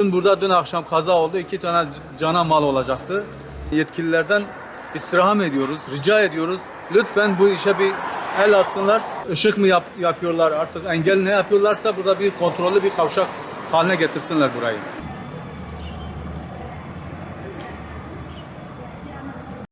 Dün burada dün akşam kaza oldu. iki tane cana mal olacaktı. Yetkililerden istirham ediyoruz, rica ediyoruz. Lütfen bu işe bir el atsınlar. Işık mı yap yapıyorlar artık engel ne yapıyorlarsa burada bir kontrollü bir kavşak haline getirsinler burayı.